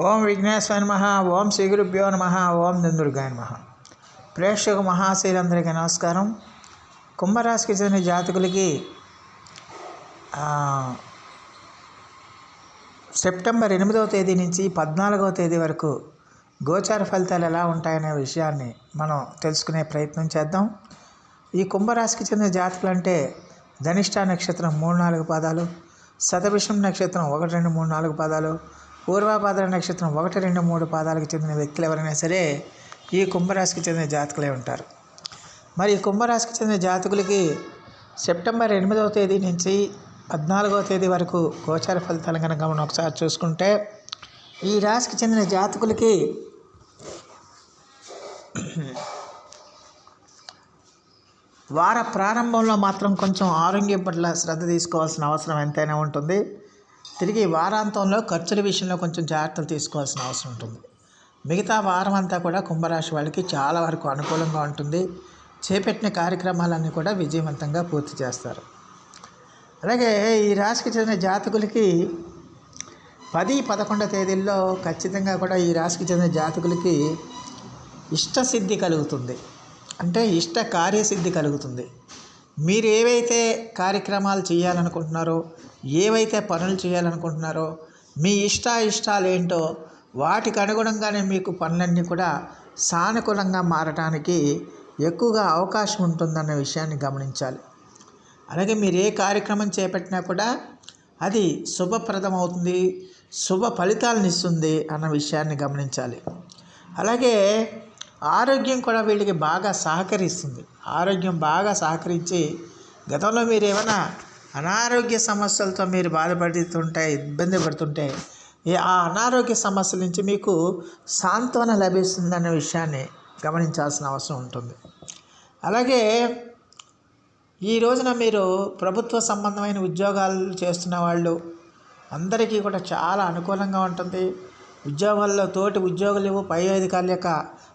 ఓం విఘ్నేశ్వర నమ ఓం శ్రీ గురుభ్యో నమ ఓం దందుర్గాయ నమ. ప్రేక్షక మహాశీలందరికీ నమస్కారం. కుంభరాశికి చెందిన జాతకులకి సెప్టెంబర్ ఎనిమిదవ తేదీ నుంచి పద్నాలుగవ తేదీ వరకు గోచార ఫలితాలు ఎలా ఉంటాయనే విషయాన్ని మనం తెలుసుకునే ప్రయత్నం చేద్దాం. ఈ కుంభరాశికి చెందిన జాతకులు అంటే ధనిష్ట నక్షత్రం మూడు నాలుగు పాదాలు శతభిషం నక్షత్రం ఒకటి రెండు మూడు నాలుగు పాదాలు పూర్వాపాద నక్షత్రం ఒకటి రెండు మూడు పాదాలకు చెందిన వ్యక్తులు ఎవరైనా సరే ఈ కుంభరాశికి చెందిన జాతకులే ఉంటారు. మరి ఈ కుంభరాశికి చెందిన జాతకులకి సెప్టెంబర్ ఎనిమిదవ తేదీ నుంచి పద్నాలుగవ తేదీ వరకు గోచార ఫలితాలు కనుక మనం ఒకసారి చూసుకుంటే ఈ రాశికి చెందిన జాతకులకి వార ప్రారంభంలో మాత్రం కొంచెం ఆరోగ్యం పట్ల శ్రద్ధ తీసుకోవాల్సిన అవసరం ఎంతైనా ఉంటుంది. తిరిగి వారాంతంలో ఖర్చుల విషయంలో కొంచెం జాగ్రత్తలు తీసుకోవాల్సిన అవసరం ఉంటుంది. మిగతా వారం అంతా కూడా కుంభరాశి వాళ్ళకి చాలా వరకు అనుకూలంగా ఉంటుంది. చేపట్టిన కార్యక్రమాలన్నీ కూడా విజయవంతంగా పూర్తి చేస్తారు. అలాగే ఈ రాశికి చెందిన జాతకులకి పది పదకొండో తేదీల్లో ఖచ్చితంగా కూడా ఈ రాశికి చెందిన జాతకులకి ఇష్టసిద్ధి కలుగుతుంది. అంటే ఇష్ట కార్యసిద్ధి కలుగుతుంది. మీరు ఏవైతే కార్యక్రమాలు చేయాలనుకుంటున్నారో ఏవైతే పనులు చేయాలనుకుంటున్నారో మీ ఇష్ట ఇష్టాలు ఏంటో వాటికి అనుగుణంగానే మీకు పనులన్నీ కూడా సానుకూలంగా మారటానికి ఎక్కువగా అవకాశం ఉంటుందన్న విషయాన్ని గమనించాలి. అలాగే మీరు ఏ కార్యక్రమం చేపట్టినా కూడా అది శుభప్రదం అవుతుంది శుభ ఫలితాలను ఇస్తుంది అన్న విషయాన్ని గమనించాలి. అలాగే ఆరోగ్యం కూడా వీళ్ళకి బాగా సహకరిస్తుంది. ఆరోగ్యం బాగా సహకరించి గతంలో మీరు ఏమైనా అనారోగ్య సమస్యలతో మీరు బాధపడుతుంటే ఇబ్బంది పడుతుంటే ఆ అనారోగ్య సమస్యల నుంచి మీకు సాంత్వన లభిస్తుందన్న విషయాన్ని గమనించాల్సిన అవసరం ఉంటుంది. అలాగే ఈ రోజున మీరు ప్రభుత్వ సంబంధమైన ఉద్యోగాలు చేస్తున్న వాళ్ళు అందరికీ కూడా చాలా అనుకూలంగా ఉంటుంది. ఉద్యోగాల్లో తోటి ఉద్యోగులు పై అధికారుల యొక్క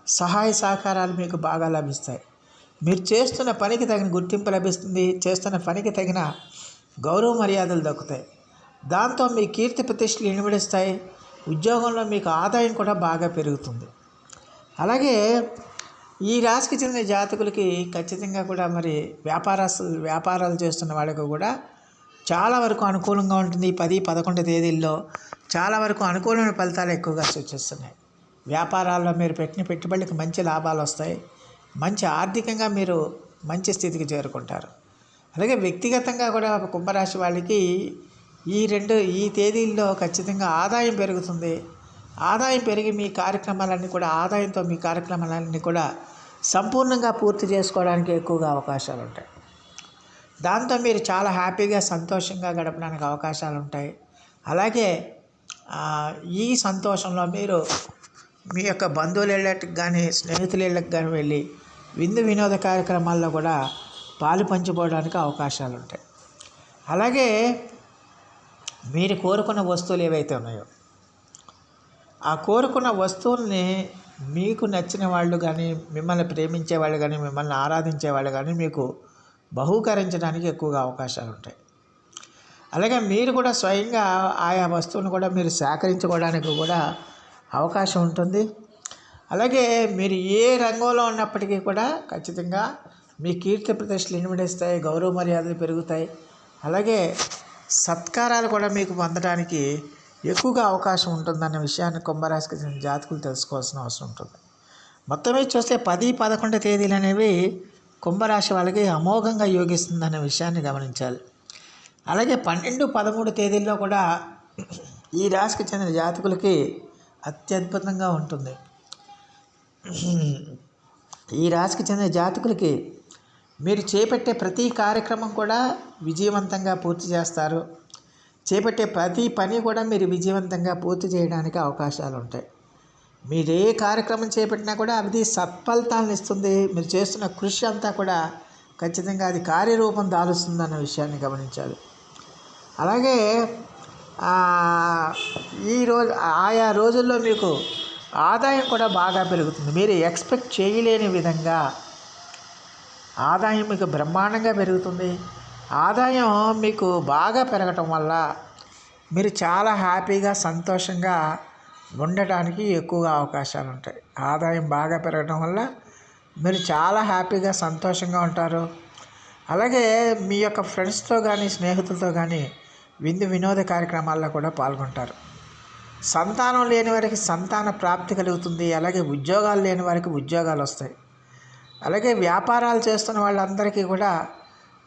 సహాయ సహకారాలు మీకు బాగా లభిస్తాయి. మీరు చేస్తున్న పనికి తగిన గుర్తింపు లభిస్తుంది. చేస్తున్న పనికి తగిన గౌరవ మర్యాదలు దక్కుతాయి. దాంతో మీ కీర్తి ప్రతిష్టలు ఇనుమడిస్తాయి. ఉద్యోగంలో మీకు ఆదాయం కూడా బాగా పెరుగుతుంది. అలాగే ఈ రాశికి చెందిన జాతకులకి ఖచ్చితంగా కూడా మరి వ్యాపారస్తులు వ్యాపారాలు చేస్తున్న వాళ్ళకు కూడా చాలా వరకు అనుకూలంగా ఉంటుంది ఈ పది పదకొండు తేదీల్లో. చాలా వరకు అనుకూలమైన ఫలితాలు ఎక్కువగా సూచిస్తున్నాయి వ్యాపారాల్లో మీరు పెట్టిన పెట్టుబడికి మంచి లాభాలు వస్తాయి. మంచి ఆర్థికంగా మీరు మంచి స్థితికి చేరుకుంటారు. అలాగే వ్యక్తిగతంగా కూడా కుంభరాశి వాళ్ళకి ఈ రెండు ఈ తేదీల్లో ఖచ్చితంగా ఆదాయం పెరుగుతుంది. ఆదాయం పెరిగి మీ కార్యక్రమాలన్నీ కూడా ఆదాయంతో మీ కార్యక్రమాలన్నీ కూడా సంపూర్ణంగా పూర్తి చేసుకోవడానికి ఎక్కువగా అవకాశాలు ఉంటాయి దాంతో మీరు చాలా హ్యాపీగా సంతోషంగా గడపడానికి అవకాశాలు ఉంటాయి అలాగే ఈ సంతోషంలో మీరు మీ యొక్క బంధువులు ఇళ్ళకి కానీ స్నేహితులు వెళ్ళకి కానీ వెళ్ళి విందు వినోద కార్యక్రమాల్లో కూడా పాలు పంచుకోవడానికి అవకాశాలు ఉంటాయి అలాగే మీరు కోరుకున్న వస్తువులు ఏవైతే ఉన్నాయో ఆ కోరుకున్న వస్తువుల్ని మీకు నచ్చిన వాళ్ళు కానీ మిమ్మల్ని ప్రేమించే వాళ్ళు కానీ మిమ్మల్ని ఆరాధించే వాళ్ళు కానీ మీకు బహూకరించడానికి ఎక్కువగా అవకాశాలు ఉంటాయి. అలాగే మీరు కూడా స్వయంగా ఆయా వస్తువును కూడా మీరు సేకరించుకోవడానికి కూడా అవకాశం ఉంటుంది. అలాగే మీరు ఏ రంగంలో ఉన్నప్పటికీ కూడా ఖచ్చితంగా మీ కీర్తి ప్రతిష్టలు ఇనుమడిస్తాయి గౌరవ మర్యాదలు పెరుగుతాయి. అలాగే సత్కారాలు కూడా మీకు పొందడానికి ఎక్కువగా అవకాశం ఉంటుందన్న విషయాన్ని కుంభరాశికి చెందిన జాతకులు తెలుసుకోవాల్సిన అవసరం ఉంటుంది. మొత్తం మీద చూస్తే పది పదకొండు తేదీలు అనేవి కుంభరాశి వాళ్ళకి అమోఘంగా యోగిస్తుందన్న విషయాన్ని గమనించాలి. అలాగే పన్నెండు పదమూడు తేదీల్లో కూడా ఈ రాశికి చెందిన జాతకులకి అత్యద్భుతంగా ఉంటుంది. ఈ రాశికి చెందిన జాతకులకి మీరు చేపట్టే ప్రతి కార్యక్రమం కూడా విజయవంతంగా పూర్తి చేస్తారు. చేపట్టే ప్రతి పని కూడా మీరు విజయవంతంగా పూర్తి చేయడానికి అవకాశాలు ఉంటాయి మీరే కార్యక్రమం చేపట్టినా కూడా అది సత్ఫలితాలను ఇస్తుంది. మీరు చేస్తున్న కృషి అంతా కూడా ఖచ్చితంగా అది కార్యరూపం దాలుస్తుంది అన్న విషయాన్ని గమనించాలి. అలాగే ఈ రోజు ఆయా రోజుల్లో మీకు ఆదాయం కూడా బాగా పెరుగుతుంది. మీరు ఎక్స్పెక్ట్ చేయలేని విధంగా ఆదాయం మీకు బ్రహ్మాండంగా పెరుగుతుంది. ఆదాయం మీకు బాగా పెరగటం వల్ల మీరు చాలా హ్యాపీగా సంతోషంగా ఉండటానికి ఎక్కువగా అవకాశాలు ఉంటాయి. ఆదాయం బాగా పెరగడం వల్ల మీరు చాలా హ్యాపీగా సంతోషంగా ఉంటారు. అలాగే మీ యొక్క ఫ్రెండ్స్తో కానీ స్నేహితులతో కానీ విందు వినోద కార్యక్రమాల్లో కూడా పాల్గొంటారు. సంతానం లేని వారికి సంతాన ప్రాప్తి కలుగుతుంది. అలాగే ఉద్యోగాలు లేని వారికి ఉద్యోగాలు వస్తాయి. అలాగే వ్యాపారాలు చేస్తున్న వాళ్ళందరికీ కూడా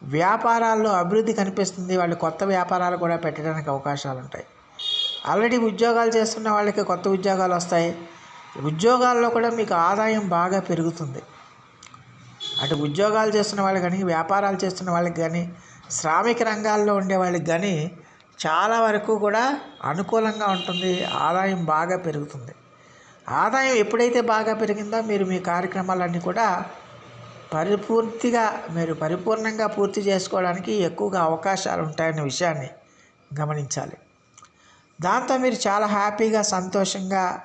వ్యాపారాల్లో అభివృద్ధి కనిపిస్తుంది. వాళ్ళు కొత్త వ్యాపారాలు కూడా పెట్టడానికి అవకాశాలు ఉంటాయి. ఆల్రెడీ ఉద్యోగాలు చేస్తున్న వాళ్ళకి కొత్త ఉద్యోగాలు వస్తాయి. ఉద్యోగాల్లో కూడా మీకు ఆదాయం బాగా పెరుగుతుంది. అటు ఉద్యోగాలు చేస్తున్న వాళ్ళకి కానీ వ్యాపారాలు చేస్తున్న వాళ్ళకి కానీ శ్రామిక రంగాల్లో ఉండే వాళ్ళకి కానీ చాలా వరకు కూడా అనుకూలంగా ఉంటుంది. ఆదాయం బాగా పెరుగుతుంది. ఆదాయం ఎప్పుడైతే బాగా పెరిగిందో మీరు మీ కార్యక్రమాలన్నీ కూడా పరిపూర్తిగా మీరు పరిపూర్ణంగా పూర్తి చేసుకోవడానికి ఎక్కువగా అవకాశాలు ఉంటాయనే విషయాన్ని గమనించాలి. దాంతో మీరు చాలా హ్యాపీగా సంతోషంగా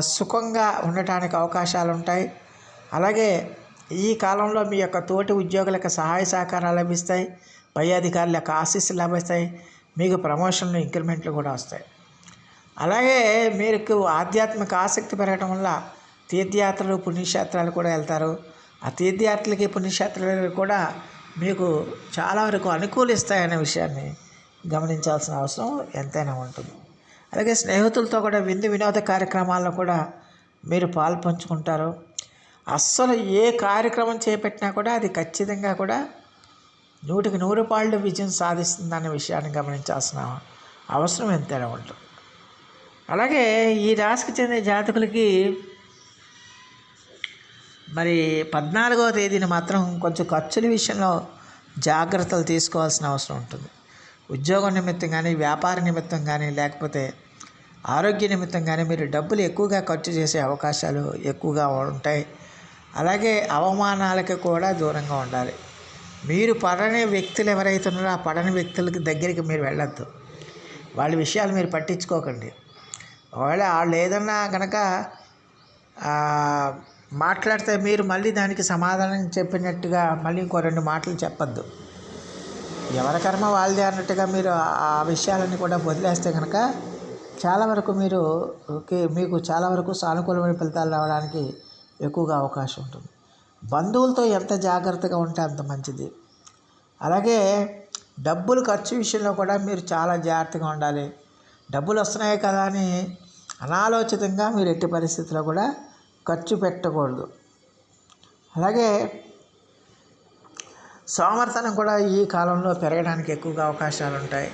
సుఖంగా ఉండటానికి అవకాశాలు ఉంటాయి అలాగే ఈ కాలంలో మీ యొక్క తోటి ఉద్యోగులకు సహాయ సహకారాలు లభిస్తాయి. పై అధికారుల యొక్క ఆశీస్సులు లభిస్తాయి. మీకు ప్రమోషన్లు ఇంక్రిమెంట్లు కూడా వస్తాయి. అలాగే మీకు ఆధ్యాత్మిక ఆసక్తి పెరగడం వల్ల తీర్థయాత్రలు పుణ్యక్షేత్రాలు కూడా వెళ్తారు. ఆ తీర్థయాత్రలకి పుణ్యక్షేత్రాలు కూడా మీకు చాలా వరకు అనుకూలిస్తాయనే విషయాన్ని గమనించాల్సిన అవసరం ఎంతైనా ఉంటుంది. అలాగే స్నేహితులతో కూడా విందు వినోద కార్యక్రమాల్లో కూడా మీరు పాలు పంచుకుంటారు. అస్సలు ఏ కార్యక్రమం చేపట్టినా కూడా అది ఖచ్చితంగా కూడా నూటికి నూరు పాళ్ళు విజయం సాధిస్తుందనే విషయాన్ని గమనించాల్సిన అవసరం ఎంతైనా ఉంటుంది. అలాగే ఈ రాశికి చెందిన జాతకులకి మరి పద్నాలుగవ తేదీన మాత్రం కొంచెం ఖర్చుల విషయంలో జాగ్రత్తలు తీసుకోవాల్సిన అవసరం ఉంటుంది. ఉద్యోగం నిమిత్తం కానీ వ్యాపార నిమిత్తం కానీ లేకపోతే ఆరోగ్య నిమిత్తం కానీ మీరు డబ్బులు ఎక్కువగా ఖర్చు చేసే అవకాశాలు ఎక్కువగా ఉంటాయి. అలాగే అవమానాలకి కూడా దూరంగా ఉండాలి. మీరు పడని వ్యక్తులు ఎవరైతే ఉన్నారో ఆ పడని వ్యక్తులకి దగ్గరికి మీరు వెళ్ళొద్దు. వాళ్ళ విషయాలు మీరు పట్టించుకోకండి. ఒకవేళ వాళ్ళు ఏదన్నా కనుక మాట్లాడితే మీరు మళ్ళీ దానికి సమాధానం చెప్పినట్టుగా మళ్ళీ ఇంకో రెండు మాటలు చెప్పద్దు. ఎవరి కర్మ వాళ్ళదే అన్నట్టుగా మీరు ఆ- విషయాలన్నీ కూడా వదిలేస్తే కనుక చాలా వరకు మీరు ఓకే మీకు చాలా వరకు సానుకూలమైన ఫలితాలు రావడానికి ఎక్కువగా అవకాశం ఉంటుంది. బంధువులతో ఎంత జాగ్రత్తగా ఉంటే అంత మంచిది. అలాగే డబ్బులు ఖర్చు విషయంలో కూడా మీరు చాలా జాగ్రత్తగా ఉండాలి. డబ్బులు వస్తున్నాయి కదా అని అనాలోచితంగా మీరు ఎట్టి పరిస్థితుల్లో కూడా ఖర్చు పెట్టకూడదు. అలాగే సోమర్తనం కూడా ఈ కాలంలో పెరగడానికి ఎక్కువగా అవకాశాలు ఉంటాయి.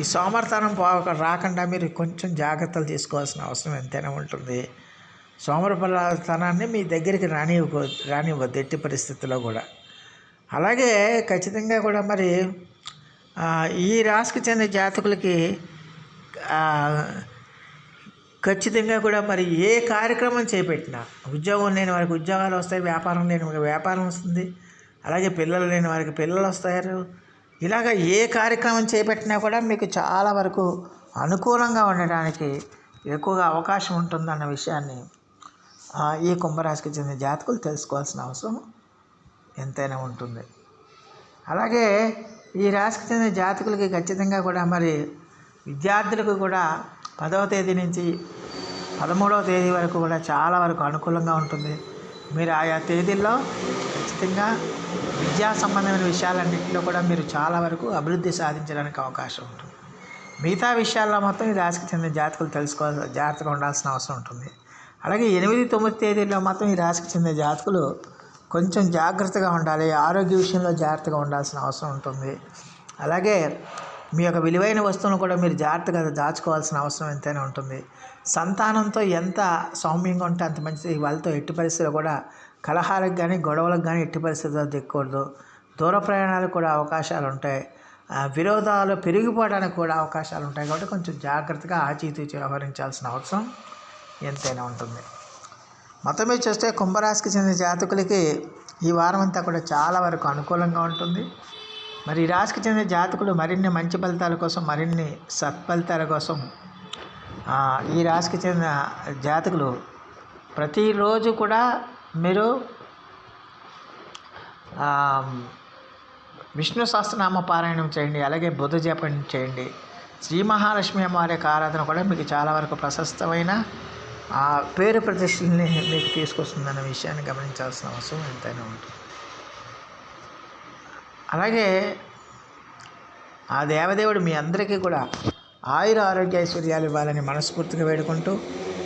ఈ సోమర్తనం పో రాకుండా మీరు కొంచెం జాగ్రత్తలు తీసుకోవాల్సిన అవసరం ఎంతైనా ఉంటుంది. సోమరపల్లతనాన్ని మీ దగ్గరికి రానివ్వకూ రానివ్వద్దు ఎట్టి పరిస్థితుల్లో కూడా. అలాగే ఖచ్చితంగా కూడా మరి ఈ రాశికి చెందిన జాతకులకి ఖచ్చితంగా కూడా మరి ఏ కార్యక్రమం చేపట్టినా ఉద్యోగం లేని వారికి ఉద్యోగాలు వస్తాయి వ్యాపారం లేని వారికి వ్యాపారం వస్తుంది. అలాగే పిల్లలు లేని వారికి పిల్లలు వస్తారు. ఇలాగ ఏ కార్యక్రమం చేపట్టినా కూడా మీకు చాలా వరకు అనుకూలంగా ఉండడానికి ఎక్కువగా అవకాశం ఉంటుందన్న విషయాన్ని ఈ కుంభరాశికి చెందిన జాతకులు తెలుసుకోవాల్సిన అవసరం ఎంతైనా ఉంటుంది. అలాగే ఈ రాశికి చెందిన జాతకులకి ఖచ్చితంగా కూడా మరి విద్యార్థులకు కూడా పదవ తేదీ నుంచి పదమూడవ తేదీ వరకు కూడా చాలా వరకు అనుకూలంగా ఉంటుంది. మీరు ఆయా తేదీల్లో ఖచ్చితంగా విద్యా సంబంధమైన విషయాలన్నింటిలో కూడా మీరు చాలా వరకు అభివృద్ధి సాధించడానికి అవకాశం ఉంటుంది. మిగతా విషయాల్లో మొత్తం ఈ రాశికి చెందిన జాతకులు తెలుసుకోవాల్సిన జాగ్రత్తగా ఉండాల్సిన అవసరం ఉంటుంది. అలాగే ఎనిమిది తొమ్మిది తేదీల్లో మాత్రం ఈ రాశికి చెందిన జాతకులు కొంచెం జాగ్రత్తగా ఉండాలి. ఆరోగ్య విషయంలో జాగ్రత్తగా ఉండాల్సిన అవసరం ఉంటుంది. అలాగే మీ యొక్క విలువైన వస్తువును కూడా మీరు జాగ్రత్తగా దాచుకోవాల్సిన అవసరం ఎంతైనా ఉంటుంది. సంతానంతో ఎంత సౌమ్యంగా ఉంటే అంత మంచిది. వాళ్ళతో ఎట్టి పరిస్థితుల్లో కూడా కలహాలకు కానీ గొడవలకు కానీ ఎట్టి పరిస్థితుల్లో దిక్కకూడదు దూర ప్రయాణాలకు కూడా అవకాశాలు ఉంటాయి విరోధాలు పెరిగిపోవడానికి కూడా అవకాశాలు ఉంటాయి కాబట్టి కొంచెం జాగ్రత్తగా ఆచితూచి వ్యవహరించాల్సిన అవసరం ఎంతైనా ఉంటుంది. మొత్తం మీద చూస్తే కుంభరాశికి చెందిన జాతకులకి ఈ వారం అంతా కూడా చాలా వరకు అనుకూలంగా ఉంటుంది. మరి ఈ రాశికి చెందిన జాతకులు మరిన్ని మంచి ఫలితాల కోసం మరిన్ని సత్ఫలితాల కోసం ఈ రాశికి చెందిన జాతకులు ప్రతిరోజు కూడా మీరు విష్ణు సహస్రనామ పారాయణం చేయండి అలాగే బుధ జపం చేయండి. శ్రీ మహాలక్ష్మి అమ్మవారి యొక్క ఆరాధన కూడా మీకు చాలా వరకు ప్రశస్తమైన ఆ పేరు ప్రతిష్టల్ని మీకు తీసుకొస్తుందన్న విషయాన్ని గమనించాల్సిన అవసరం ఎంతైనా ఉంటుంది. అలాగే ఆ దేవదేవుడు మీ అందరికీ కూడా ఆయుర ఆరోగ్య ఐశ్వర్యాలు ఇవ్వాలని మనస్ఫూర్తిగా వేడుకుంటూ